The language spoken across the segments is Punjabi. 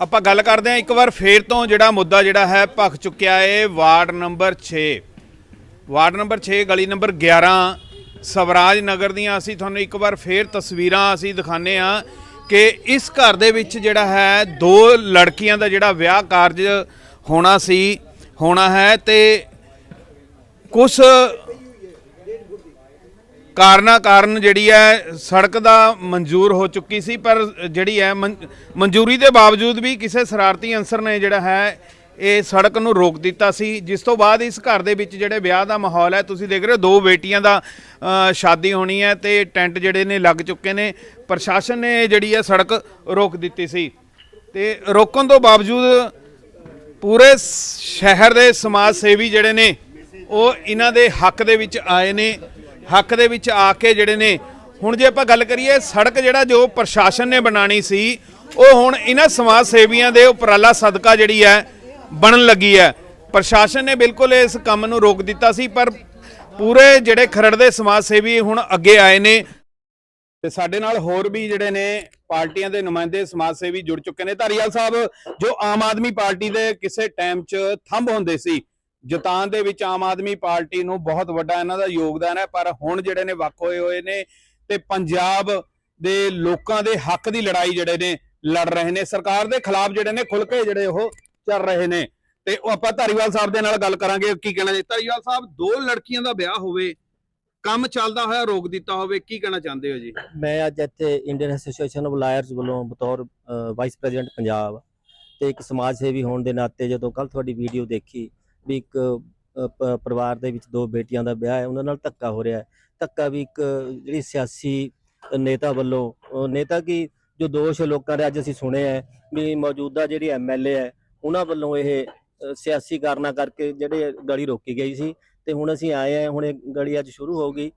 ਆਪਾਂ ਗੱਲ ਕਰਦੇ ਹਾਂ ਇੱਕ ਵਾਰ ਫੇਰ ਤੋਂ ਜਿਹੜਾ ਮੁੱਦਾ ਜਿਹੜਾ ਹੈ ਭਖ ਚੁੱਕਿਆ ਏ, ਵਾਰਡ ਨੰਬਰ 6 ਵਾਰਡ ਨੰਬਰ 6 ਗਲੀ ਨੰਬਰ 11 ਸਵਰਾਜ ਨਗਰ ਦੀਆਂ ਅਸੀਂ ਤੁਹਾਨੂੰ ਇੱਕ ਵਾਰ ਫੇਰ ਤਸਵੀਰਾਂ ਅਸੀਂ ਦਿਖਾਣੇ ਆ ਕਿ ਇਸ ਘਰ ਦੇ ਵਿੱਚ ਜਿਹੜਾ ਹੈ ਦੋ ਲੜਕੀਆਂ ਦਾ ਜਿਹੜਾ ਵਿਆਹ ਕਾਰਜ ਹੋਣਾ ਸੀ, ਹੋਣਾ ਹੈ ਤੇ ਕੁਝ ਕਾਰਨਾਂ ਕਾਰਨ ਜਿਹੜੀ ਹੈ, ਸੜਕ ਦਾ ਮਨਜ਼ੂਰ ਹੋ ਚੁੱਕੀ ਸੀ, ਪਰ ਜਿਹੜੀ ਹੈ, ਮਨ- ਮਨਜ਼ੂਰੀ ਦੇ ਬਾਵਜੂਦ ਵੀ ਕਿਸੇ ਸ਼ਰਾਰਤੀ ਅਨਸਰ ਨੇ ਜਿਹੜਾ ਹੈ, ਇਹ ਸੜਕ ਨੂੰ ਰੋਕ ਦਿੱਤਾ ਸੀ। ਜਿਸ ਤੋਂ ਬਾਅਦ ਇਸ ਘਰ ਦੇ ਵਿੱਚ ਜਿਹੜੇ ਵਿਆਹ ਦਾ ਮਾਹੌਲ ਹੈ, ਤੁਸੀਂ ਦੇਖ ਰਹੇ ਹੋ, ਦੋ ਬੇਟੀਆਂ ਦਾ ਸ਼ਾਦੀ ਹੋਣੀ ਹੈ ਤੇ ਟੈਂਟ ਜਿਹੜੇ ਨੇ ਲੱਗ ਚੁੱਕੇ ਨੇ। ਪ੍ਰਸ਼ਾਸਨ ਨੇ ਜਿਹੜੀ ਹੈ, ਸੜਕ ਰੋਕ ਦਿੱਤੀ ਸੀ। ਤੇ ਰੋਕਣ ਤੋਂ ਬਾਵਜੂਦ ਪੂਰੇ ਸ਼ਹਿਰ ਦੇ ਸਮਾਜ ਸੇਵੀ ਜਿਹੜੇ ਨੇ, ਉਹ ਇਹਨਾਂ ਦੇ ਹੱਕ ਦੇ ਵਿੱਚ ਆਏ ਨੇ। ਹੱਕ ਦੇ ਵਿੱਚ ਆ ਕੇ ਜਿਹੜੇ ਨੇ, ਹੁਣ ਜੇ ਆਪਾਂ ਗੱਲ ਕਰੀਏ ਸੜਕ ਜਿਹੜਾ ਜੋ ਪ੍ਰਸ਼ਾਸਨ ਨੇ ਬਣਾਣੀ ਸੀ, ਉਹ ਹੁਣ ਇਹਨਾਂ ਸਮਾਜ ਸੇਵੀਆਂ ਦੇ ਉਪਰਾਲਾ ਸਦਕਾ ਜਿਹੜੀ ਹੈ, ਬਣਨ ਲੱਗੀ ਹੈ। ਪ੍ਰਸ਼ਾਸਨ ਨੇ ਬਿਲਕੁਲ ਇਸ ਕੰਮ ਨੂੰ ਰੋਕ ਦਿੱਤਾ ਸੀ, ਪਰ ਪੂਰੇ ਜਿਹੜੇ ਖਰੜ ਦੇ ਸਮਾਜ ਸੇਵੀ ਹੁਣ ਅੱਗੇ ਆਏ ਨੇ। ਤੇ ਸਾਡੇ ਨਾਲ ਹੋਰ ਵੀ ਜਿਹੜੇ ਨੇ, ਪਾਰਟੀਆਂ ਦੇ ਨੁਮਾਇੰਦੇ ਸਮਾਜ ਸੇਵੀ ਜੁੜ ਚੁੱਕੇ ਨੇ। ਧਾਰੀਵਾਲ ਸਾਹਿਬ, ਜੋ ਆਮ ਆਦਮੀ ਪਾਰਟੀ ਦੇ ਕਿਸੇ ਟਾਈਮ 'ਚ ਥੰਬ ਹੁੰਦੇ ਸੀ ਜਤਾਨ ਦੇ ਵਿੱਚ ਆਮ ਆਦਮੀ ਪਾਰਟੀ ਨੂੰ ਬਹੁਤ ਵੱਡਾ ਇਹਨਾਂ ਦਾ ਯੋਗਦਾਨ ਹੈ, ਪਰ ਹੁਣ ਜਿਹੜੇ ਨੇ ਵੱਖ ਹੋਏ ਹੋਏ ਨੇ ਤੇ ਪੰਜਾਬ ਦੇ ਲੋਕਾਂ ਦੇ ਹੱਕ ਦੀ ਲੜਾਈ ਜਿਹੜੇ ਨੇ ਲੜ ਰਹੇ ਨੇ, ਸਰਕਾਰ ਦੇ ਖਿਲਾਫ ਜਿਹੜੇ ਨੇ ਖੁੱਲ ਕੇ ਜਿਹੜੇ ਉਹ ਚੱਲ ਰਹੇ ਨੇ। ਤੇ ਉਹ ਆਪਾਂ ਧਾਰੀਵਾਲ ਸਾਹਿਬ ਦੇ ਨਾਲ ਗੱਲ ਕਰਾਂਗੇ, ਕੀ ਕਹਿਣਾ ਜੀ? ਧਾਰੀਵਾਲ ਸਾਹਿਬ, ਦੋ ਲੜਕੀਆਂ ਦਾ ਵਿਆਹ ਹੋਵੇ, ਕੰਮ ਚੱਲਦਾ ਹੋਇਆ, ਰੋਕ ਦਿੱਤਾ ਹੋਵੇ, ਕੀ ਕਹਿਣਾ ਚਾਹੁੰਦੇ ਹੋ ਜੀ? ਮੈਂ ਅੱਜ ਇੱਥੇ ਇੰਡੀਅਨ ਐਸੋਸੀਏਸ਼ਨ ਆਫ ਲਾਇਰਸ ਵੱਲੋਂ ਬਤੌਰ ਵਾਈਸ ਪ੍ਰੈਜ਼ੀਡੈਂਟ ਪੰਜਾਬ ਤੇ ਇੱਕ ਸਮਾਜ ਸੇਵੀ ਹੋਣ ਦੇ ਨਾਤੇ ਜਦੋਂ ਕੱਲ ਤੁਹਾਡੀ ਵੀਡੀਓ ਦੇਖੀ ਵੀ ਇੱਕ ਪਰਿਵਾਰ ਦੇ ਵਿੱਚ ਦੋ ਬੇਟੀਆਂ ਦਾ ਵਿਆਹ ਹੈ, ਉਹਨਾਂ ਨਾਲ ਧੱਕਾ ਹੋ ਰਿਹਾ ਹੈ। ਧੱਕਾ ਵੀ ਇੱਕ ਜਿਹੜੀ ਸਿਆਸੀ ਨੇਤਾ ਵੱਲੋਂ ਨੇਤਾ ਕੀ ਜੋ ਦੋਸ਼ ਲੋਕਾਂ ਦੇ ਅੱਜ ਅਸੀਂ ਸੁਣੇ ਹੈ, ਵੀ ਮੌਜੂਦਾ ਜਿਹੜੀ ਐਮਐਲਏ ਹੈ, ਉਹਨਾਂ ਵੱਲੋਂ ਇਹ ਸਿਆਸੀ ਕਾਰਨਾਂ ਕਰਕੇ ਜਿਹੜੇ ਗਲੀ ਰੋਕੀ ਗਈ ਸੀ ਤੇ ਹੁਣ ਅਸੀਂ ਆਏ ਹਾਂ, ਹੁਣ ਇਹ ਗਲੀ ਅੱਜ ਸ਼ੁਰੂ ਹੋ ਗਈ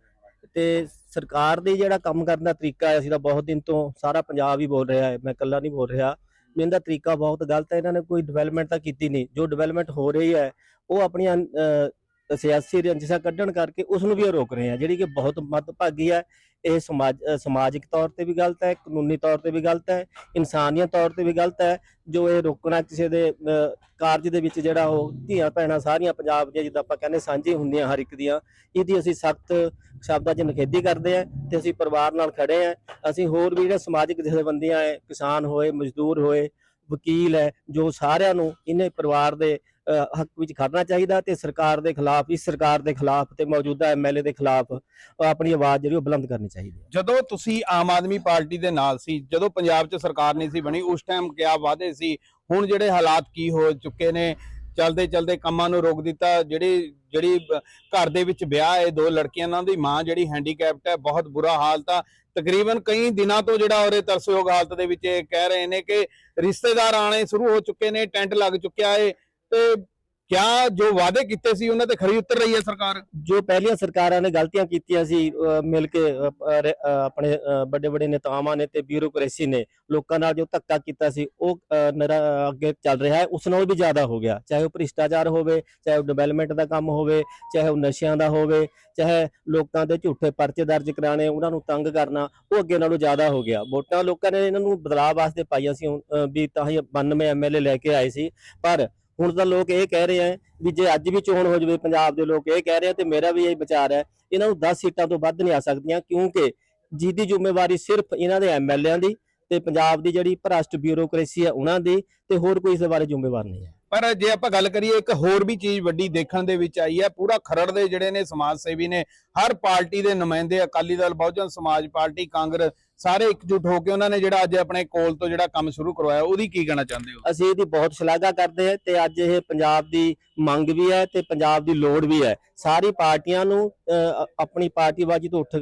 ਤੇ ਸਰਕਾਰ ਦੇ ਜਿਹੜਾ ਕੰਮ ਕਰਨ ਦਾ ਤਰੀਕਾ ਹੈ, ਅਸੀਂ ਤਾਂ ਬਹੁਤ ਦਿਨ ਤੋਂ ਸਾਰਾ ਪੰਜਾਬ ਹੀ ਬੋਲ ਰਿਹਾ ਹੈ, ਮੈਂ ਇਕੱਲਾ ਨਹੀਂ ਬੋਲ ਰਿਹਾ। ਇਹਦਾ ਤਰੀਕਾ ਬਹੁਤ ਗਲਤ ਹੈ ਇਹਨਾਂ ਨੇ ਕੋਈ ਡਿਵੈਲਪਮੈਂਟ ਤਾਂ ਕੀਤੀ ਨਹੀਂ। ਜੋ ਡਿਵੈਲਪਮੈਂਟ ਹੋ ਰਹੀ ਹੈ ਉਹ ਆਪਣੀਆਂ ਅਹ, ਸਿਆਸੀ ਰੰਜਿਸ਼ਾਂ ਕੱਢਣ ਕਰਕੇ ਉਸ ਨੂੰ ਵੀ ਉਹ ਰੋਕ ਰਹੇ ਆ ਜਿਹੜੀ ਕਿ ਬਹੁਤ ਮੱਦਭਾਗੀ ਹੈ। ਇਹ ਸਮਾਜ ਸਮਾਜਿਕ ਤੌਰ ਤੇ ਵੀ ਗਲਤ ਹੈ, ਕਾਨੂੰਨੀ ਤੌਰ ਤੇ ਵੀ ਗਲਤ ਹੈ, ਇਨਸਾਨੀਅਤ ਤੌਰ ਤੇ ਵੀ ਗਲਤ ਹੈ, ਜੋ ਇਹ ਰੋਕਣਾ ਕਿਸੇ ਦੇ ਕਾਰਜ ਦੇ ਵਿੱਚ ਜਿਹੜਾ ਉਹ ਧੀਆਂ ਭੈਣਾਂ ਸਾਰੀਆਂ ਪੰਜਾਬ ਦੀਆਂ ਜਿੱਦਾਂ ਆਪਾਂ ਕਹਿੰਦੇ ਸਾਂਝੀ ਹੁੰਦੀਆਂ ਹਰ ਇੱਕ ਦੀਆਂ, ਇਹਦੀ ਅਸੀਂ ਸਖਤ ਸ਼ਬਦਾਂ 'ਚ ਨਿਖੇਧੀ ਕਰਦੇ ਆ ਤੇ ਅਸੀਂ ਪਰਿਵਾਰ ਨਾਲ ਖੜੇ ਆ ਅਸੀਂ ਹੋਰ ਵੀ ਜਿਹੜੇ ਸਮਾਜਿਕ ਜਥੇਬੰਦੀਆਂ ਹੈ, ਕਿਸਾਨ ਹੋਏ, ਮਜ਼ਦੂਰ ਹੋਏ, ਵਕੀਲ ਹੈ, ਜੋ ਸਾਰਿਆਂ ਨੂੰ ਇਹਨੇ ਪਰਿਵਾਰ ਦੇ ਹੱਕ ਵਿੱਚ ਖੜਨਾ ਚਾਹੀਦਾ ਤੇ ਸਰਕਾਰ ਦੇ ਖਿਲਾਫ, ਇਸ ਸਰਕਾਰ ਦੇ ਖਿਲਾਫ ਤੇ ਮੌਜੂਦਾ ਐਮਐਲਏ ਦੇ ਖਿਲਾਫ ਆਪਣੀ ਆਵਾਜ਼ ਜਿਹੜੀ ਉਹ ਬੁਲੰਦ ਕਰਨੀ ਚਾਹੀਦੀ ਹੈ। ਜਦੋਂ ਤੁਸੀਂ ਆਮ ਆਦਮੀ ਪਾਰਟੀ ਦੇ ਨਾਲ ਸੀ, ਜਦੋਂ ਪੰਜਾਬ 'ਚ ਸਰਕਾਰ ਨਹੀਂ ਸੀ ਬਣੀ, ਉਸ ਟਾਈਮ ਕਿਆ ਵਾਅਦੇ ਸੀ? ਹੁਣ ਜਿਹੜੇ ਹਾਲਾਤ ਕੀ ਹੋ ਚੁੱਕੇ ਨੇ? ਚਲਦੇ ਚਲਦੇ ਕੰਮਾਂ ਨੂੰ ਰੋਕ ਦਿੱਤਾ, ਜਿਹੜੀ ਜਿਹੜੀ ਘਰ ਦੇ ਵਿੱਚ ਵਿਆਹ ਹੈ, ਦੋ ਲੜਕੀਆਂ ਨਾਲ ਦੀ ਮਾਂ ਜਿਹੜੀ ਹੈਂਡੀਕੈਪਟ ਹੈ, ਬਹੁਤ ਬੁਰਾ ਹਾਲਤ ਆ ਤਕਰੀਬਨ ਕਈ ਦਿਨਾਂ ਤੋਂ ਜਿਹੜਾ ਉਹਦੇ ਤਰਸਯੋਗ ਹਾਲਤ ਦੇ ਵਿੱਚ ਇਹ ਕਹਿ ਰਹੇ ਨੇ ਕਿ ਰਿਸ਼ਤੇਦਾਰ ਆਣੇ ਸ਼ੁਰੂ ਹੋ ਚੁੱਕੇ ਨੇ, ਟੈਂਟ ਲੱਗ ਚੁੱਕਿਆ ਹੈ ਤੇ ਕਿਆ ਜੋ ਵਾਅਦੇ ਕੀਤੇ ਸੀ, ਉਹਨਾਂ ਤੇ ਖਰੀ ਉਤਰ ਰਹੀ ਹੈ ਸਰਕਾਰ? ਜੋ ਪਹਿਲੀਆਂ ਸਰਕਾਰਾਂ ਨੇ ਗਲਤੀਆਂ ਕੀਤੀਆਂ ਸੀ ਮਿਲ ਕੇ ਆਪਣੇ ਵੱਡੇ ਵੱਡੇ ਨੇਤਾਵਾਂ ਨੇ ਤੇ ਬਿਊਰੋਕ੍ਰੇਸੀ ਨੇ, ਲੋਕਾਂ ਨਾਲ ਜੋ ਧੱਕਾ ਕੀਤਾ ਸੀ, ਉਹ ਅੱਗੇ ਚੱਲ ਰਿਹਾ ਹੈ, ਉਸ ਨਾਲੋਂ ਵੀ ਜ਼ਿਆਦਾ ਹੋ ਗਿਆ। ਚਾਹੇ ਉਹ ਭ੍ਰਿਸ਼ਟਾਚਾਰ ਹੋਵੇ, ਚਾਹੇ ਉਹ ਡਿਵੈਲਪਮੈਂਟ ਦਾ ਕੰਮ ਹੋਵੇ, ਚਾਹੇ ਉਹ ਨਸ਼ਿਆਂ ਦਾ ਹੋਵੇ, ਚਾਹੇ ਲੋਕਾਂ ਦੇ ਝੂਠੇ ਪਰਚੇ ਦਰਜ ਕਰਾਣੇ ਉਹਨਾਂ ਨੂੰ ਤੰਗ ਕਰਨਾ, ਉਹ ਅੱਗੇ ਨਾਲੋਂ ਜ਼ਿਆਦਾ ਹੋ ਗਿਆ। ਵੋਟਾਂ ਲੋਕਾਂ ਨੇ ਇਹਨਾਂ ਨੂੰ ਬਦਲਾਅ ਵਾਸਤੇ ਪਾਈਆਂ ਸੀ ਵੀ ਤਾਂ ਹੀ 92 ਐਮਐਲਏ ਲੈ ਕੇ ਆਏ ਸੀ, ਪਰ ਹੁਣ ਤਾਂ ਲੋਕ ਇਹ ਕਹਿ ਰਹੇ ਆ ਵੀ ਜੇ ਅੱਜ ਵੀ ਚੋਣ ਹੋ ਜਾਵੇ, ਪੰਜਾਬ ਦੇ ਲੋਕ ਇਹ ਕਹਿ ਰਹੇ ਆ ਤੇ ਮੇਰਾ ਵੀ ਇਹ ਵਿਚਾਰ ਹੈ, ਇਹਨਾਂ ਨੂੰ 10 ਸੀਟਾਂ ਤੋਂ ਵੱਧ ਨਹੀਂ ਆ ਸਕਦੀਆਂ ਕਿਉਂਕਿ ਜਿਹਦੀ ਜ਼ਿੰਮੇਵਾਰੀ ਸਿਰਫ ਇਹਨਾਂ ਦੇ ਐਮਐਲਏਆਂ ਦੀ ਤੇ ਪੰਜਾਬ ਦੀ ਜਿਹੜੀ ਭ੍ਰਸ਼ਟ ਬਿਊਰੋਕ੍ਰੇਸੀ ਹੈ ਉਹਨਾਂ ਦੀ ਤੇ ਹੋਰ ਕੋਈ ਇਸ ਬਾਰੇ ਜ਼ਿੰਮੇਵਾਰ ਨਹੀਂ ਹੈ। ਪਰ ਜੇ ਆਪਾਂ ਗੱਲ ਕਰੀਏ ਇੱਕ ਹੋਰ ਵੀ ਚੀਜ਼ ਵੱਡੀ ਦੇਖਣ ਦੇ ਵਿੱਚ ਆਈ ਹੈ ਪੂਰਾ ਖਰੜ ਦੇ ਜਿਹੜੇ ਨੇ ਸਮਾਜ ਸੇਵੀ ਨੇ ਹਰ ਪਾਰਟੀ ਦੇ ਨੁਮਾਇੰਦੇ ਅਕਾਲੀ ਦਲ ਬਹੁਜਨ ਸਮਾਜ ਪਾਰਟੀ ਕਾਂਗਰਸ ਸਾਰੇ ਇਕਜੁੱਟ ਹੋ ਕੇ ਉਹਨਾਂ ਨੇ ਜਿਹੜਾ ਅੱਜ ਆਪਣੇ ਕੋਲ ਤੋਂ ਜਿਹੜਾ ਕੰਮ ਸ਼ੁਰੂ ਕਰਵਾਇਆ ਉਹਦੀ ਕੀ ਕਹਿਣਾ ਚਾਹੁੰਦੇ ਹੋ? ਅਸੀਂ ਇਹਦੀ ਬਹੁਤ ਸ਼ਲਾਘਾ ਕਰਦੇ ਹਾਂ ਤੇ ਅੱਜ ਇਹ ਪੰਜਾਬ ਦੀ ਮੰਗ ਵੀ ਹੈ ਤੇ ਪੰਜਾਬ ਦੀ ਲੋੜ ਵੀ ਹੈ। ਸਾਰੀ ਪਾਰਟੀਆਂ ਨੂੰ ਅਹ, ਆਪਣੀ ਪਾਰਟੀਬਾਜ਼ੀ ਤੋਂ ਉੱਠ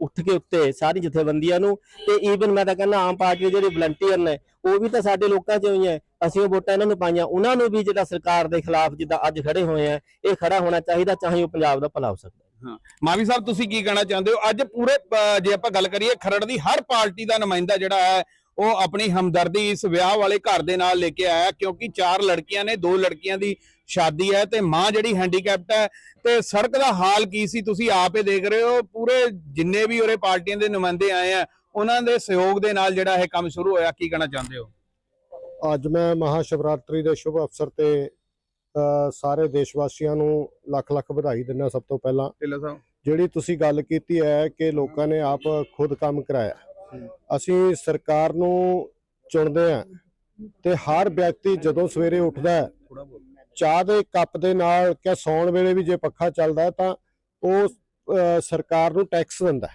ਉੱਠ ਕੇ ਉੱਤੇ ਸਾਰੀ ਜਥੇਬੰਦੀਆਂ ਨੂੰ ਤੇ ਈਵਨ ਮੈਂ ਤਾਂ ਕਹਿੰਦਾ ਆਮ ਪਾਰਟੀ ਦੇ ਜਿਹੜੇ ਵਲੰਟੀਅਰ ਨੇ ਉਹ ਵੀ ਤਾਂ ਸਾਡੇ ਲੋਕਾਂ 'ਚ ਹੋਈ ਹੈ ਅਸੀਂ ਉਹ ਵੋਟਾਂ ਇਹਨਾਂ ਨੂੰ ਪਾਈਆਂ, ਉਹਨਾਂ ਨੂੰ ਵੀ ਜਿਹੜਾ ਸਰਕਾਰ ਦੇ ਖਿਲਾਫ ਜਿੱਦਾਂ ਅੱਜ ਖੜੇ ਹੋਏ ਆ, ਇਹ ਖੜਾ ਹੋਣਾ ਚਾਹੀਦਾ ਚਾਹੇ ਉਹ ਪੰਜਾਬ ਦਾ ਭਲਾ ਹੋ ਸਕਦਾ। ਮਾਵੀ ਸਾਹਿਬ, ਤੁਸੀਂ ਕੀ ਕਹਿਣਾ ਚਾਹੁੰਦੇ ਹੋ? ਅੱਜ ਪੂਰੇ ਜੇ ਆਪਾਂ ਗੱਲ ਕਰੀਏ, ਖਰੜ ਦੀ ਹਰ ਪਾਰਟੀ ਦਾ ਨੁਮਾਇੰਦਾ ਜਿਹੜਾ ਹੈ, ਉਹ ਆਪਣੀ ਹਮਦਰਦੀ ਇਸ ਵਿਆਹ ਵਾਲੇ ਘਰ ਦੇ ਨਾਲ ਲੈ ਕੇ ਆਇਆ, ਕਿਉਂਕਿ ਚਾਰ ਲੜਕੀਆਂ ਨੇ, ਦੋ ਲੜਕੀਆਂ ਦੀ ਸ਼ਾਦੀ ਹੈ ਤੇ ਮਾਂ ਜਿਹੜੀ ਹੈਂਡੀਕੈਪਟ ਹੈ, ਤੇ ਸੜਕ ਦਾ ਹਾਲ ਕੀ ਸੀ? ਤੁਸੀਂ ਆਪ ਹੀ ਦੇਖ ਰਹੇ ਹੋ, ਪੂਰੇ ਜਿੰਨੇ ਵੀ ਉਰੇ ਪਾਰਟੀਆਂ ਦੇ ਨੁਮਾਇੰਦੇ ਆਏ ਆ, ਉਹਨਾਂ ਦੇ ਸਹਿਯੋਗ ਦੇ ਨਾਲ ਜਿਹੜਾ ਇਹ ਕੰਮ ਸ਼ੁਰੂ ਹੋਇਆ, ਕੀ ਕਹਿਣਾ ਚਾਹੁੰਦੇ ਹੋ? ਅੱਜ ਮੈਂ ਮਹਾ ਸ਼ਿਵਰਾਤਰੀ ਦੇ ਸ਼ੁਭ ਅਵਸਰ ਤੇ ਸਾਰੇ ਦੇਸ਼ ਵਾਸੀਆਂ ਨੂੰ ਲੱਖ ਲੱਖ ਵਧਾਈ ਦਿੰਦਾ ਸਭ ਤੋਂ ਪਹਿਲਾਂ। ਢਿੱਲੋਂ ਸਾਹਿਬ। ਜਿਹੜੀ ਤੁਸੀਂ ਗੱਲ ਕੀਤੀ ਹੈ ਕਿ ਲੋਕਾਂ ਨੇ ਆਪ ਖੁਦ ਕੰਮ ਕਰਾਇਆ। ਅਸੀਂ ਸਰਕਾਰ ਨੂੰ ਚੁਣਦੇ ਹਾਂ ਤੇ ਹਰ ਵਿਅਕਤੀ ਜਦੋਂ ਸਵੇਰੇ ਉੱਠਦਾ ਚਾਹ ਦੇ ਕੱਪ ਦੇ ਨਾਲ ਕਿ ਸੌਣ ਵੇਲੇ ਵੀ ਜੇ ਪੱਖਾ ਚੱਲਦਾ ਤਾਂ ਉਹ ਸਰਕਾਰ ਨੂੰ ਟੈਕਸ ਦਿੰਦਾ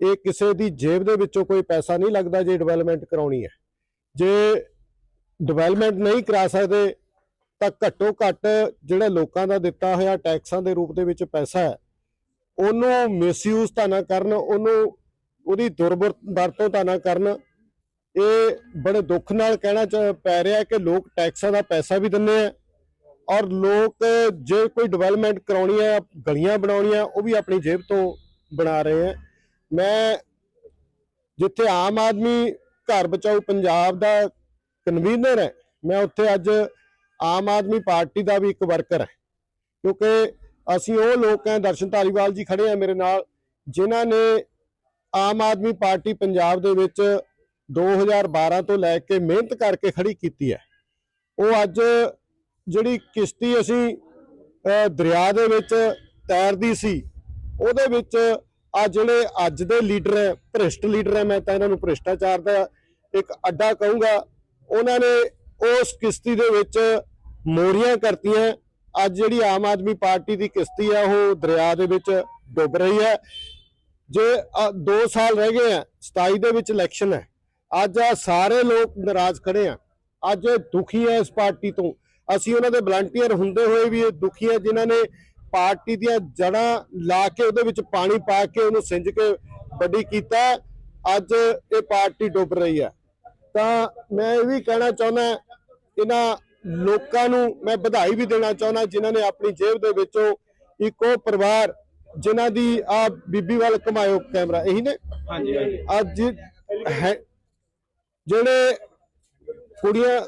ਇਹ ਕਿਸੇ ਦੀ ਜੇਬ ਦੇ ਵਿੱਚੋਂ ਕੋਈ ਪੈਸਾ ਨਹੀਂ ਲੱਗਦਾ ਜੇ ਡਿਵੈਲਪਮੈਂਟ ਕਰਾਉਣੀ ਹੈ। ਜੇ ਡਿਵੈਲਪਮੈਂਟ ਨਹੀਂ ਕਰਾ ਸਕਦੇ, ਤਾਂ ਘੱਟੋ ਘੱਟ ਜਿਹੜਾ ਲੋਕਾਂ ਦਾ ਦਿੱਤਾ ਹੋਇਆ ਟੈਕਸਾਂ ਦੇ ਰੂਪ ਦੇ ਵਿੱਚ ਪੈਸਾ ਹੈ, ਉਹਨੂੰ ਮਿਸਯੂਜ਼ ਤਾਂ ਨਾ ਕਰਨ, ਉਹਨੂੰ, ਉਹਦੀ ਦੁਰਵਰਤੋਂ ਤਾਂ ਨਾ ਕਰਨ। ਇਹ ਬੜੇ ਦੁੱਖ ਨਾਲ ਕਹਿਣਾ ਚ- ਪੈ ਰਿਹਾ ਕਿ ਲੋਕ ਟੈਕਸਾਂ ਦਾ ਪੈਸਾ ਵੀ ਦਿੰਦੇ ਆ, ਔਰ ਲੋਕ ਜੇ ਕੋਈ ਡਿਵੈਲਪਮੈਂਟ ਕਰਾਉਣੀ ਹੈ, ਗਲੀਆਂ ਬਣਾਉਣੀਆਂ, ਉਹ ਵੀ ਆਪਣੀ ਜੇਬ ਤੋਂ ਬਣਾ ਰਹੇ ਆ ਮੈਂ ਜਿੱਥੇ ਆਮ ਆਦਮੀ ਘਰ ਬਚਾਓ ਪੰਜਾਬ ਦਾ ਕਨਵੀਨਰ ਹੈ। ਮੈਂ ਉੱਥੇ ਅੱਜ ਆਮ ਆਦਮੀ ਪਾਰਟੀ ਦਾ ਵੀ ਇੱਕ ਵਰਕਰ ਹੈ। ਕਿਉਂਕਿ ਅਸੀਂ ਉਹ ਲੋਕ ਹਾਂ, ਦਰਸ਼ਨ ਧਾਰੀਵਾਲ ਜੀ ਖੜੇ ਆ ਮੇਰੇ ਨਾਲ, ਜਿਨ੍ਹਾਂ ਨੇ ਆਮ ਆਦਮੀ ਪਾਰਟੀ ਪੰਜਾਬ ਦੇ ਵਿੱਚ 2012 ਤੋਂ ਲੈ ਕੇ ਮਿਹਨਤ ਕਰਕੇ ਖੜੀ ਕੀਤੀ ਹੈ। ਉਹ ਅੱਜ ਜਿਹੜੀ ਕਿਸ਼ਤੀ ਅਸੀਂ ਦਰਿਆ ਦੇ ਵਿੱਚ ਤੈਰਦੀ ਸੀ, ਉਹਦੇ ਵਿੱਚ ਆ ਜਿਹੜੇ ਅੱਜ ਦੇ ਲੀਡਰ ਹੈ, ਭ੍ਰਿਸ਼ਟ ਲੀਡਰ ਹੈ, ਮੈਂ ਤਾਂ ਇਹਨਾਂ ਨੂੰ ਭ੍ਰਿਸ਼ਟਾਚਾਰ ਦਾ ਇੱਕ ਅੱਡਾ ਕਹੂੰਗਾ ਉਹਨਾਂ ਨੇ ਉਸ ਕਿਸ਼ਤੀ ਦੇ ਵਿੱਚ ਮੋਰੀਆਂ ਕਰਤੀਆਂ। ਅੱਜ ਜਿਹੜੀ ਆਮ ਆਦਮੀ ਪਾਰਟੀ ਦੀ ਕਿਸ਼ਤੀ ਹੈ ਉਹ ਦਰਿਆ ਦੇ ਵਿੱਚ ਡੁੱਬ ਰਹੀ ਹੈ। ਜੇ 2 ਸਾਲ ਰਹਿ ਗਏ ਆ 27 ਦੇ ਵਿੱਚ ਇਲੈਕਸ਼ਨ ਹੈ। ਅੱਜ ਆ ਸਾਰੇ ਲੋਕ ਨਾਰਾਜ਼ ਖੜੇ ਆ। ਅੱਜ ਇਹ ਦੁਖੀ ਹੈ ਇਸ ਪਾਰਟੀ ਤੋਂ। ਅਸੀਂ ਉਹਨਾਂ ਦੇ ਵਲੰਟੀਅਰ ਹੁੰਦੇ ਹੋਏ ਵੀ ਇਹ ਦੁਖੀ ਹੈ ਜਿਨ੍ਹਾਂ ਨੇ ਪਾਰਟੀ ਦੀਆਂ ਜੜਾਂ ਲਾ ਕੇ ਉਹਦੇ ਵਿੱਚ ਪਾਣੀ ਪਾ ਕੇ ਉਹਨੂੰ ਸਿੰਜ ਕੇ ਵੱਡੀ ਕੀਤਾ। ਅੱਜ ਇਹ ਪਾਰਟੀ ਡੁੱਬ ਰਹੀ ਹੈ ਤਾਂ ਮੈਂ ਇਹ ਵੀ ਕਹਿਣਾ ਚਾਹੁੰਦਾ ਇਹਨਾਂ ਲੋਕਾਂ ਨੂੰ ਮੈਂ ਵਧਾਈ ਵੀ ਦੇਣਾ ਚਾਹੁੰਦਾ ਜਿਨ੍ਹਾਂ ਨੇ ਆਪਣੀ ਜੇਬ ਦੇ ਵਿੱਚੋਂ ਇੱਕ ਪਰਿਵਾਰ ਜਿਨ੍ਹਾਂ ਦੀ ਆ ਬੀਬੀ ਵੱਲ ਘੁਮਾਇਓ ਕੈਮਰਾ ਇਹੀ ਨੇ? ਹਾਂਜੀ ਹਾਂਜੀ। ਅੱਜ ਜਿਹੜੇ ਕੁੜੀਆਂ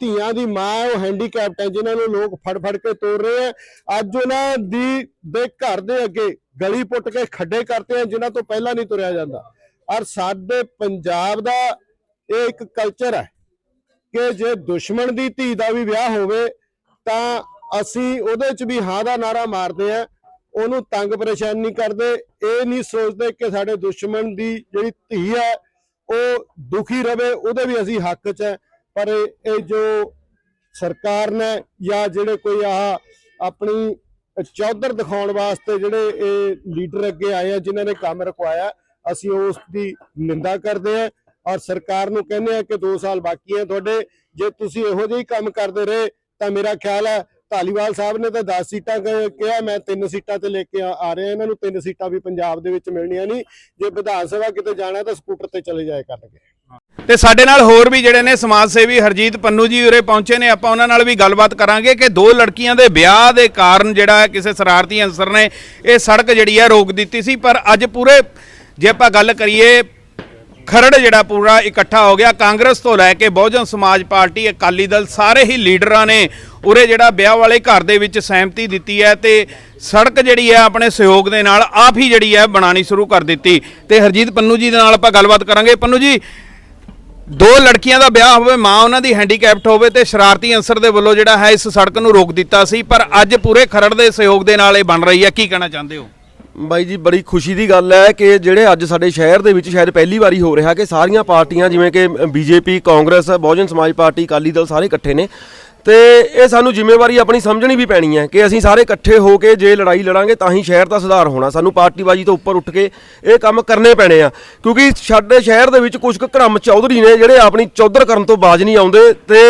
ਧੀਆਂ ਦੀ ਮਾਂ ਉਹ ਹੈਂਡੀਕੈਪਟ ਹੈ ਜਿਨ੍ਹਾਂ ਨੂੰ ਲੋਕ ਫੜ ਫੜ ਕੇ ਤੋੜ ਰਹੇ ਆ ਅੱਜ ਉਹਨਾਂ ਦੀ ਦੇ ਘਰ ਦੇ ਅੱਗੇ ਗਲੀ ਪੁੱਟ ਕੇ ਖੱਡੇ ਕਰਤੇ ਆ ਜਿਨ੍ਹਾਂ ਤੋਂ ਪਹਿਲਾਂ ਨਹੀਂ ਤੁਰਿਆ ਜਾਂਦਾ। ਔਰ ਸਾਡੇ ਪੰਜਾਬ ਦਾ ਇਹ ਇੱਕ ਕਲਚਰ ਹੈ ਕਿ ਜੇ ਦੁਸ਼ਮਣ ਦੀ ਧੀ ਦਾ ਵੀ ਵਿਆਹ ਹੋਵੇ, ਤਾਂ ਅਸੀਂ ਉਹਦੇ 'ਚ ਵੀ ਹਾਂ ਦਾ ਨਾਰਾ ਮਾਰਦੇ ਆ ਉਹਨੂੰ ਤੰਗ ਪਰੇਸ਼ਾਨ ਨਹੀਂ ਕਰਦੇ, ਇਹ ਨਹੀਂ ਸੋਚਦੇ ਕਿ ਸਾਡੇ ਦੁਸ਼ਮਣ ਦੀ ਜਿਹੜੀ ਧੀ ਹੈ, ਉਹ ਦੁਖੀ ਰਵੇ, ਉਹਦੇ ਵੀ ਅਸੀਂ ਹੱਕ 'ਚ ਹੈ। ਪਰ ਇਹ ਜੋ ਸਰਕਾਰ ਨੇ ਜਾਂ ਜਿਹੜੇ ਕੋਈ ਆਹ ਆਪਣੀ ਚੌਧਰ ਦਿਖਾਉਣ ਵਾਸਤੇ ਜਿਹੜੇ ਇਹ ਲੀਡਰ ਅੱਗੇ ਆਏ ਆ, ਜਿਨ੍ਹਾਂ ਨੇ ਕੰਮ ਰਕਵਾਇਆ, ਅਸੀਂ ਉਸ ਦੀ ਨਿੰਦਾ ਕਰਦੇ ਆ ਔਰ ਸਰਕਾਰ ਨੂੰ ਕਹਿੰਦੇ ਆ ਕਿ 2 ਸਾਲ ਬਾਕੀ ਹੈ ਤੁਹਾਡੇ, ਜੇ ਤੁਸੀਂ ਇਹੋ ਜਿਹੇ ਹੀ ਕੰਮ ਕਰਦੇ ਰਹੇ, ਤਾਂ ਮੇਰਾ ਖਿਆਲ ਹੈ ਧਾਲੀਵਾਲ ਸਾਹਿਬ ਨੇ ਤਾਂ 10 ਸੀਟਾਂ ਕ- ਕਿਹਾ, ਮੈਂ 3 ਸੀਟਾਂ ਤੇ ਲੈ ਕੇ ਆ ਰਿਹਾ ਇਹਨਾਂ ਨੂੰ 3 ਸੀਟਾਂ ਵੀ ਪੰਜਾਬ ਦੇ ਵਿੱਚ ਮਿਲਣੀਆਂ ਨਹੀਂ। ਜੇ ਵਿਧਾਨ ਸਭਾ ਕਿਤੇ ਜਾਣਾ ਤਾਂ ਸਕੂਟਰ ਤੇ ਚਲੇ ਜਾਏ ਕਰਨਗੇ। ਤੇ ਸਾਡੇ ਨਾਲ ਹੋਰ ਵੀ ਜਿਹੜੇ ਨੇ ਸਮਾਜ ਸੇਵੀ ਹਰਜੀਤ ਪੰਨੂ ਜੀ ਉਰੇ ਪਹੁੰਚੇ ਨੇ, ਆਪਾਂ ਉਹਨਾਂ ਨਾਲ ਵੀ ਗੱਲਬਾਤ ਕਰਾਂਗੇ ਕਿ ਦੋ ਲੜਕੀਆਂ ਦੇ ਵਿਆਹ ਦੇ ਕਾਰਨ ਜਿਹੜਾ ਕਿਸੇ ਸ਼ਰਾਰਤੀ ਅਨਸਰ ਨੇ ਇਹ ਸੜਕ ਜਿਹੜੀ ਹੈ ਰੋਕ ਦਿੱਤੀ ਸੀ, ਪਰ ਅੱਜ ਪੂਰੇ, ਜੇ ਆਪਾਂ ਗੱਲ ਕਰੀਏ ਖਰੜ ਜਿਹੜਾ ਪੂਰਾ ਇਕੱਠਾ ਹੋ ਗਿਆ। ਕਾਂਗਰਸ ਤੋਂ ਲੈ ਕੇ ਬਹੁਜਨ ਸਮਾਜ ਪਾਰਟੀ, ਅਕਾਲੀ ਦਲ ਸਾਰੇ ਹੀ ਲੀਡਰਾਂ ਨੇ ਉਰੇ ਜਿਹੜਾ ਵਿਆਹ ਵਾਲੇ ਘਰ ਦੇ ਵਿੱਚ ਸਹਿਮਤੀ ਦਿੱਤੀ ਹੈ ਤੇ ਸੜਕ ਜਿਹੜੀ ਹੈ ਆਪਣੇ ਸਹਿਯੋਗ ਦੇ ਨਾਲ ਆਪ ਹੀ ਜਿਹੜੀ ਹੈ ਬਣਾਣੀ ਸ਼ੁਰੂ ਕਰ ਦਿੱਤੀ। ਤੇ ਹਰਜੀਤ ਪੰਨੂ ਜੀ ਦੇ ਨਾਲ ਆਪਾਂ ਗੱਲਬਾਤ ਕਰਾਂਗੇ। ਪੰਨੂ ਜੀ, ਦੋ ਲੜਕੀਆਂ ਦਾ ਵਿਆਹ ਹੋਵੇ, ਮਾਂ ਉਹਨਾਂ ਦੀ ਹੈਂਡੀਕੈਪਟ ਹੋਵੇ ਤੇ ਸ਼ਰਾਰਤੀ ਅੰਸਰ ਦੇ ਵੱਲੋਂ ਜਿਹੜਾ ਹੈ ਇਸ ਸੜਕ ਨੂੰ ਰੋਕ ਦਿੱਤਾ ਸੀ, ਪਰ ਅੱਜ ਪੂਰੇ ਖਰੜ ਦੇ ਸਹਿਯੋਗ ਦੇ ਨਾਲ ਇਹ ਬਣ ਰਹੀ ਹੈ। ਕੀ ਕਹਿਣਾ ਚਾਹੁੰਦੇ ਹੋ? ਬਾਈ ਜੀ, ਬੜੀ ਖੁਸ਼ੀ ਦੀ ਗੱਲ ਹੈ ਕਿ ਜਿਹੜੇ ਅੱਜ ਸਾਡੇ ਸ਼ਹਿਰ ਦੇ ਵਿੱਚ ਸ਼ਾਇਦ ਪਹਿਲੀ ਵਾਰੀ ਹੋ ਰਿਹਾ ਕਿ ਸਾਰੀਆਂ ਪਾਰਟੀਆਂ ਜਿਵੇਂ ਕਿ ਬੀਜੇਪੀ, ਕਾਂਗਰਸ, ਬਹੁਜਨ ਸਮਾਜ ਪਾਰਟੀ, ਅਕਾਲੀ ਦਲ ਸਾਰੇ ਇਕੱਠੇ ਨੇ। ਤੇ ਇਹ ਸਾਨੂੰ ਜ਼ਿੰਮੇਵਾਰੀ ਆਪਣੀ ਸਮਝਣੀ ਵੀ ਪੈਣੀ ਹੈ ਕਿ ਅਸੀਂ ਸਾਰੇ ਇਕੱਠੇ ਹੋ ਕੇ ਜੇ ਲੜਾਈ ਲੜਾਂਗੇ ਤਾਂ ਹੀ ਸ਼ਹਿਰ ਦਾ ਸੁਧਾਰ ਹੋਣਾ। ਸਾਨੂੰ ਪਾਰਟੀਬਾਜ਼ੀ ਤੋਂ ਉੱਪਰ ਉੱਠ ਕੇ ਇਹ ਕੰਮ ਕਰਨੇ ਪੈਣੇ ਆ। ਕਿਉਂਕਿ ਸਾਡੇ ਸ਼ਹਿਰ ਦੇ ਵਿੱਚ ਕੁਝ ਕੁ ਘਰਮ ਚੌਧਰੀ ਨੇ ਜਿਹੜੇ ਆਪਣੀ ਚੌਧਰ ਕਰਨ ਤੋਂ ਬਾਜ ਨਹੀਂ ਆਉਂਦੇ ਤੇ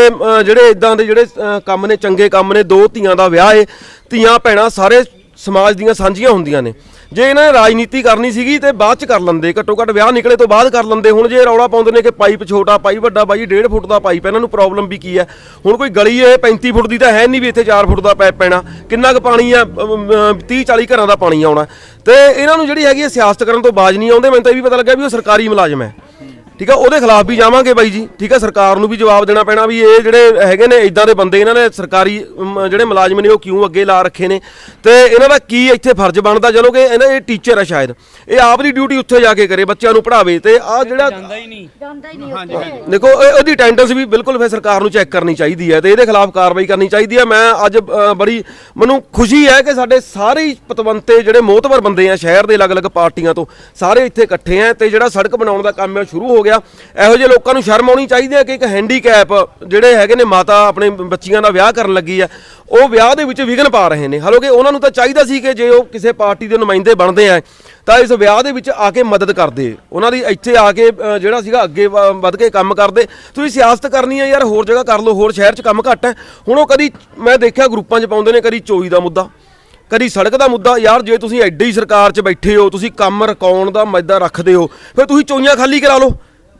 ਜਿਹੜੇ ਇਦਾਂ ਦੇ ਜਿਹੜੇ ਕੰਮ ਨੇ, ਚੰਗੇ ਕੰਮ ਨੇ, ਦੋ ਧੀਆਂ ਦਾ ਵਿਆਹ ਏ, ਧੀਆਂ, ਭੈਣਾਂ ਸਾਰੇ ਸਮਾਜ ਦੀਆਂ ਸਾਂਝੀਆਂ ਹੁੰਦੀਆਂ ਨੇ। ਜੇ ਇਹਨਾਂ ਨੇ ਰਾਜਨੀਤੀ ਕਰਨੀ ਸੀਗੀ ਤੇ ਬਾਅਦ ਚ ਕਰ ਲੈਂਦੇ। ਘੱਟੋ ਘੱਟ ਵਿਆਹ ਨਿਕਲੇ ਤੋਂ ਬਾਅਦ ਕਰ ਲੈਂਦੇ। ਹੁਣ ਜੇ ਰੌਲਾ ਪਾਉਂਦੇ ਨੇ ਕਿ ਪਾਈਪ ਛੋਟਾ, ਪਾਈਪ ਵੱਡਾ, ਬਾਈ 1.5 ਫੁੱਟ ਦਾ ਪਾਈਪ ਹੈ, ਇਹਨਾਂ ਨੂੰ ਪ੍ਰੋਬਲਮ ਵੀ ਕੀ ਹੈ? ਹੁਣ ਕੋਈ ਗਲੀ ਇਹ 35 ਫੁੱਟ ਦੀ ਤਾਂ ਹੈ ਨਹੀਂ ਵੀ ਇੱਥੇ 4 ਫੁੱਟ ਦਾ ਪਾਈਪ ਪੈਣਾ। ਕਿੰਨਾ ਕੁ ਪਾਣੀ ਆ 30 40 ਘਰਾਂ ਦਾ ਪਾਣੀ ਆਉਣਾ। ਤੇ ਇਹਨਾਂ ਨੂੰ ਜਿਹੜੀ ਹੈਗੀ ਹੈ ਸਿਆਸਤ ਕਰਨ ਤੋਂ ਬਾਜ ਨਹੀਂ ਆਉਂਦੇ। ਮੈਨੂੰ ਤਾਂ ਇਹ ਵੀ ਪਤਾ ਲੱਗਿਆ ਵੀ ਉਹ ਸਰਕਾਰੀ ਮੁਲਾਜ਼ਮ ਹੈ। ਠੀਕ ਆ ਉਹਦੇ ਖਿਲਾਫ ਵੀ ਜਾਵਾਂਗੇ ਬਾਈ ਜੀ ਠੀਕ ਆ ਸਰਕਾਰ ਨੂੰ ਵੀ ਜਵਾਬ ਦੇਣਾ ਪੈਣਾ ਵੀ ਇਹ ਜਿਹੜੇ ਹੈਗੇ ਨੇ ਇਦਾਂ ਦੇ ਬੰਦੇ ਇਹਨਾਂ ਨੇ ਸਰਕਾਰੀ ਜਿਹੜੇ ਮੁਲਾਜ਼ਮ ਨੇ ਉਹ ਕਿਉਂ ਅੱਗੇ ਲਾ ਰੱਖੇ ਨੇ। ਤੇ ਇਹਨਾਂ ਦਾ ਕੀ ਇੱਥੇ ਫਰਜ਼ ਬਣਦਾ ਚਲੋ ਕਿ ਇਹਨਾਂ ਇਹ ਟੀਚਰ ਆ ਸ਼ਾਇਦ। ਇਹ ਆਪ ਦੀ ਡਿਊਟੀ ਉੱਥੇ ਜਾ ਕੇ ਕਰੇ ਬੱਚਿਆਂ ਨੂੰ ਪੜ੍ਹਾਵੇ ਤੇ ਆ ਜਿਹੜਾ ਜਾਂਦਾ ਹੀ ਨਹੀਂ। ਜਾਂਦਾ ਹੀ ਨਹੀਂ ਉੱਥੇ ਦੇਖੋ ਇਹ- ਉਹਦੀ ਅਟੈਂਡੈਂਸ ਵੀ ਬਿਲਕੁਲ ਫਿਰ ਸਰਕਾਰ ਨੂੰ ਚੈੱਕ ਕਰਨੀ ਚਾਹੀਦੀ ਹੈ ਤੇ ਇਹਦੇ ਖਿਲਾਫ ਕਾਰਵਾਈ ਕਰਨੀ ਚਾਹੀਦੀ ਹੈ। ਮੈਂ ਅੱਜ ਬੜੀ ਮੈਨੂੰ ਖੁਸ਼ੀ ਹੈ ਕਿ ਸਾਡੇ ਸਾਰੇ ਪਤਵੰਤੇ ਜਿਹੜੇ ਮੋਹਤਵਰ ਬੰਦੇ ਆ ਸ਼ਹਿਰ ਦੇ ਅਲੱਗ-ਅਲੱਗ ਪਾਰਟੀਆਂ ਤੋਂ ਸਾਰੇ ਇੱਥੇ ਇਕੱਠੇ ਆ ਤੇ ਜਿਹੜਾ ਸੜਕ ਬਣਾਉਣ ਦਾ ਕੰਮ ਹੈ ਸ਼ੁਰੂ ਹੋ ਗਿਆ। ਇਹੋ ਜਿਹੇ ਲੋਕਾਂ ਨੂੰ ਸ਼ਰਮ ਆਉਣੀ ਚਾਹੀਦੀ ਹੈ ਕਿ ਇੱਕ ਹੈਂਡੀਕੈਪ ਜਿਹੜੇ ਹੈਗੇ ਨੇ ਮਾਤਾ ਆਪਣੇ ਬੱਚੀਆਂ ਦਾ ਵਿਆਹ ਕਰਨ ਲੱਗੀ ਹੈ, ਉਹ ਵਿਆਹ ਦੇ ਵਿੱਚ ਵਿਘਨ ਪਾ ਰਹੇ ਨੇ। ਹਾਲਾਂਕਿ ਉਹਨਾਂ ਨੂੰ ਤਾਂ ਚਾਹੀਦਾ ਸੀ ਕਿ ਜੇ ਉਹ ਕਿਸੇ ਪਾਰਟੀ ਦੇ ਨੁਮਾਇੰਦੇ ਬਣਦੇ ਆ, ਤਾਂ ਇਸ ਵਿਆਹ ਦੇ ਵਿੱਚ ਆ ਕੇ ਮਦਦ ਕਰਦੇ। ਉਹਨਾਂ ਦੀ ਇੱਥੇ ਆ ਕੇ ਜਿਹੜਾ ਸੀਗਾ, ਅੱਗੇ ਵ- ਵੱਧ ਕੇ ਕੰਮ ਕਰਦੇ। ਤੁਸੀਂ ਸਿਆਸਤ ਕਰਨੀ ਹੈ ਯਾਰ, ਹੋਰ ਜਗ੍ਹਾ ਕਰ ਲਓ, ਹੋਰ ਸ਼ਹਿਰ 'ਚ ਕੰਮ ਘੱਟ ਹੈ। ਹੁਣ ਉਹ ਕਦੀ, ਮੈਂ ਦੇਖਿਆ ਗਰੁੱਪਾਂ 'ਚ ਪਾਉਂਦੇ ਨੇ, ਕਦੀ ਚੋਈ ਦਾ ਮੁੱਦਾ, ਕਦੀ ਸੜਕ ਦਾ ਮੁੱਦਾ। ਯਾਰ, ਜੇ ਤੁਸੀਂ ਐਡੀ ਸਰਕਾਰ 'ਚ ਬੈਠੇ ਹੋ, ਤੁਸੀਂ ਕੰਮ ਰਕਾਉਣ ਦਾ ਮੁੱਦਾ ਰੱਖਦੇ ਹੋ, ਫਿਰ ਤੁਸੀਂ ਚੋਈਆਂ ਖਾਲੀ ਕਰਾ ਲਓ।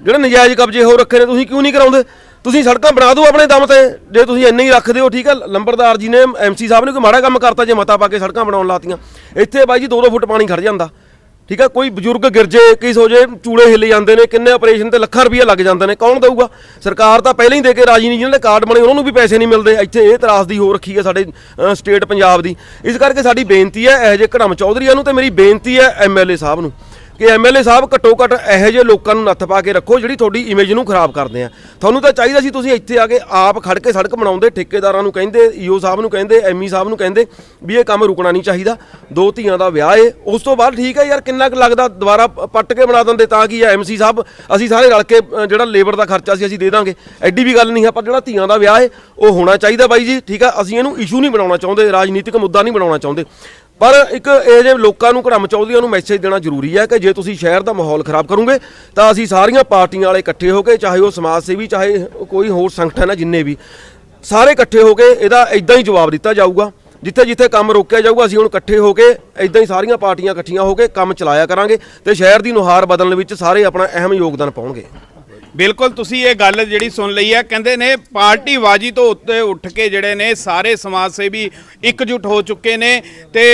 ਜਿਹੜੇ ਨਜਾਇਜ਼ ਕਬਜ਼ੇ ਹੋ ਰੱਖੇ ਨੇ, ਤੁਸੀਂ ਕਿਉਂ ਨਹੀਂ ਕਰਾਉਂਦੇ? ਤੁਸੀਂ ਸੜਕਾਂ ਬਣਾ ਦਿਓ ਆਪਣੇ ਦਮ ਤੇ। ਜੇ ਤੁਸੀਂ ਇੰਨੇ ਹੀ ਰੱਖਦੇ ਹੋ, ਠੀਕ ਹੈ ਲੰਬਰਦਾਰ ਜੀ ਨੇ ਐਮਸੀ ਸਾਹਿਬ ਨੇ ਕੋਈ ਮਾੜਾ ਕੰਮ ਕਰਤਾ ਜੇ ਮਤਾ ਪਾ ਕੇ ਸੜਕਾਂ ਬਣਾਉਣ ਲਾਤੀਆਂ। ਇੱਥੇ ਬਾਈ ਜੀ 2-2 ਫੁੱਟ ਪਾਣੀ ਖੜ ਜਾਂਦਾ। ਠੀਕ ਹੈ ਕੋਈ ਬਜ਼ੁਰਗ ਗਿਰਜੇ, ਕਿਸ ਹੋ ਜੇ ਚੂੜੇ ਹਿੱਲ ਜਾਂਦੇ ਨੇ, ਕਿੰਨੇ ਆਪਰੇਸ਼ਨ ਤੇ ਲੱਖਾਂ ਰੁਪਏ ਲੱਗ ਜਾਂਦੇ ਨੇ, ਕੌਣ ਦੇਊਗਾ? ਸਰਕਾਰ ਤਾਂ ਪਹਿਲਾਂ ਹੀ ਦੇ ਕੇ ਰਾਜੀ ਨਹੀਂ, ਜਿਹਨਾਂ ਦੇ ਕਾਰਡ ਬਣੇ, ਉਹਨਾਂ ਨੂੰ ਵੀ ਪੈਸੇ ਨਹੀਂ ਮਿਲਦੇ। ਇੱਥੇ ਇਹ ਤਰਾਸਦੀ ਹੋ ਰੱਖੀ ਹੈ ਸਾਡੇ ਸਟੇਟ ਪੰਜਾਬ ਦੀ। ਇਸ ਕਰਕੇ ਸਾਡੀ ਬੇਨਤੀ ਹੈ, ਇਹੋ ਜਿਹੇ ਘੜਮ ਚੌਧਰੀਆਂ ਨੂੰ ਤੇ ਮੇਰੀ ਬੇਨਤੀ ਹੈ ਐਮਐਲਏ ਸਾਹਿਬ ਨੂੰ। ਕਿ ਐਮਐਲਏ ਸਾਹਿਬ ਘੱਟੋ ਘੱਟ ਇਹੋ ਜਿਹੇ ਲੋਕਾਂ ਨੂੰ ਨੱਥ ਪਾ ਕੇ ਰੱਖੋ ਜਿਹੜੀ ਤੁਹਾਡੀ ਇਮੇਜ ਨੂੰ ਖਰਾਬ ਕਰਦੇ ਆ। ਤੁਹਾਨੂੰ ਤਾਂ ਚਾਹੀਦਾ ਸੀ ਤੁਸੀਂ ਇੱਥੇ ਆ ਕੇ ਆਪ ਖੜ ਕੇ ਸੜਕ ਬਣਾਉਂਦੇ, ਠੇਕੇਦਾਰਾਂ ਨੂੰ ਕਹਿੰਦੇ ਈਓ ਸਾਹਿਬ ਨੂੰ ਕਹਿੰਦੇ ਐਮਈ ਸਾਹਿਬ ਨੂੰ ਕਹਿੰਦੇ ਵੀ ਇਹ ਕੰਮ ਰੁਕਣਾ ਨਹੀਂ ਚਾਹੀਦਾ। ਦੋ ਧੀਆਂ ਦਾ ਵਿਆਹ ਏ, ਉਸ ਤੋਂ ਬਾਅਦ ਠੀਕ ਹੈ ਯਾਰ, ਕਿੰਨਾ ਕੁ ਲੱਗਦਾ ਦੁਬਾਰਾ ਪੱਟ ਕੇ ਬਣਾ ਦਿੰਦੇ ਤਾਂ ਕੀ ਹੈ ਐਮਸੀ ਸਾਹਿਬ? ਅਸੀਂ ਸਾਰੇ ਰਲ ਕੇ ਜਿਹੜਾ ਲੇਬਰ ਦਾ ਖਰਚਾ ਸੀ ਅਸੀਂ ਦੇ ਦਾਂਗੇ। ਐਡੀ ਵੀ ਗੱਲ ਨਹੀਂ ਹੈ ਪਰ ਜਿਹੜਾ ਧੀਆਂ ਦਾ ਵਿਆਹ ਏ, ਉਹ ਹੋਣਾ ਚਾਹੀਦਾ ਬਾਈ ਜੀ, ਠੀਕ ਹੈ ਅਸੀਂ ਇਹਨੂੰ ਇਸ਼ੂ ਨਹੀਂ ਬਣਾਉਣਾ ਚਾਹੁੰਦੇ, ਰਾਜਨੀਤਿਕ ਮੁੱਦਾ ਨਹੀਂ ਬਣਾਉਣਾ ਚਾਹੁੰਦੇ। ਪਰ ਇੱਕ ਇਹ ਜੇ ਲੋਕਾਂ ਨੂੰ ਘੜਮ ਚੌਧਰੀਆਂ ਨੂੰ ਮੈਸੇਜ ਦੇਣਾ ਜ਼ਰੂਰੀ ਹੈ ਕਿ ਜੇ ਤੁਸੀਂ ਸ਼ਹਿਰ ਦਾ ਮਾਹੌਲ ਖਰਾਬ ਕਰੋਗੇ, ਤਾਂ ਅਸੀਂ ਸਾਰੀਆਂ ਪਾਰਟੀਆਂ ਵਾਲੇ ਇਕੱਠੇ ਹੋ ਕੇ, ਚਾਹੇ ਉਹ ਸਮਾਜ ਸੇਵੀ, ਚਾਹੇ ਕੋਈ ਹੋਰ ਸੰਗਠਨ ਹੈ ਜਿੰਨੇ ਵੀ, ਸਾਰੇ ਇਕੱਠੇ ਹੋ ਕੇ ਇਹਦਾ ਇਦਾਂ ਹੀ ਜਵਾਬ ਦਿੱਤਾ ਜਾਊਗਾ। ਜਿੱਥੇ ਜਿੱਥੇ ਕੰਮ ਰੋਕਿਆ ਜਾਊਗਾ, ਅਸੀਂ ਹੁਣ ਇਕੱਠੇ ਹੋ ਕੇ ਇਦਾਂ ਹੀ ਸਾਰੀਆਂ ਪਾਰਟੀਆਂ ਇਕੱਠੀਆਂ ਹੋ ਕੇ ਕੰਮ ਚਲਾਇਆ ਕਰਾਂਗੇ ਤੇ ਸ਼ਹਿਰ ਦੀ ਨੁਹਾਰ ਬਦਲਣ ਵਿੱਚ ਸਾਰੇ ਆਪਣਾ ਅਹਿਮ ਯੋਗਦਾਨ ਪਾਉਣਗੇ। ਬਿਲਕੁਲ ਤੁਸੀਂ ਇਹ ਗੱਲ ਜਿਹੜੀ ਸੁਣ ਲਈ ਹੈ, ਕਹਿੰਦੇ ਨੇ ਪਾਰਟੀਬਾਜ਼ੀ ਤੋਂ ਉੱਤੇ ਉੱਠ ਕੇ ਜਿਹੜੇ ਨੇ ਸਾਰੇ ਸਮਾਜ ਸੇਵੀ ਇਕਜੁੱਟ ਹੋ ਚੁੱਕੇ ਨੇ ਤੇ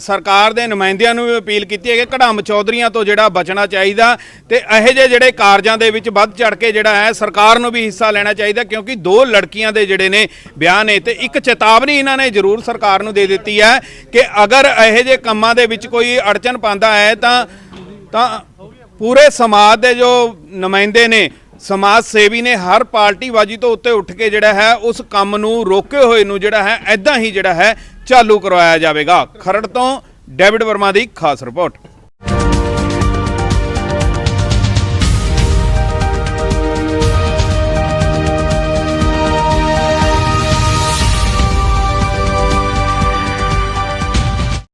ਸਰਕਾਰ ਦੇ ਨੁਮਾਇੰਦਿਆਂ ਨੂੰ ਵੀ ਅਪੀਲ ਕੀਤੀ ਹੈ ਕਿ ਘੜਾਮ ਚੌਧਰੀਆਂ ਤੋਂ ਜਿਹੜਾ ਬਚਣਾ ਚਾਹੀਦਾ ਤੇ ਇਹੋ ਜਿਹੇ ਜਿਹੜੇ ਕਾਰਜਾਂ ਦੇ ਵਿੱਚ ਵੱਧ ਚੜ ਕੇ ਜਿਹੜਾ ਹੈ, ਸਰਕਾਰ ਨੂੰ ਵੀ ਹਿੱਸਾ ਲੈਣਾ ਚਾਹੀਦਾ ਕਿਉਂਕਿ ਦੋ ਲੜਕੀਆਂ ਦੇ ਜਿਹੜੇ ਨੇ ਬਿਆਨ ਨੇ ਤੇ ਇੱਕ ਚੇਤਾਵਨੀ ਇਹਨਾਂ ਨੇ ਜ਼ਰੂਰ ਸਰਕਾਰ ਨੂੰ ਦੇ ਦਿੱਤੀ ਹੈ ਕਿ ਅਗਰ ਇਹੋ ਜਿਹੇ ਕੰਮਾਂ ਦੇ ਵਿੱਚ ਕੋਈ ਅੜਚਨ ਪਾਉਂਦਾ ਹੈ ਤਾਂ ਤਾਂ ਪੂਰੇ ਸਮਾਜ ਦੇ ਜੋ ਨੁਮਾਇੰਦੇ ਨੇ, ਸਮਾਜ ਸੇਵੀ ਨੇ, ਹਰ ਪਾਰਟੀਬਾਜ਼ੀ ਤੋਂ ਉੱਤੇ ਉੱਠ ਕੇ ਜਿਹੜਾ ਹੈ, ਉਸ ਕੰਮ ਨੂੰ ਰੋਕੇ ਹੋਏ ਨੂੰ ਜਿਹੜਾ ਹੈ ਐਦਾਂ ਹੀ ਜਿਹੜਾ ਹੈ, ਚਾਲੂ ਕਰਵਾਇਆ ਜਾਵੇਗਾ। ਖਰੜ ਤੋਂ ਡੇਵਿਡ ਵਰਮਾ ਦੀ ਖਾਸ ਰਿਪੋਰਟ।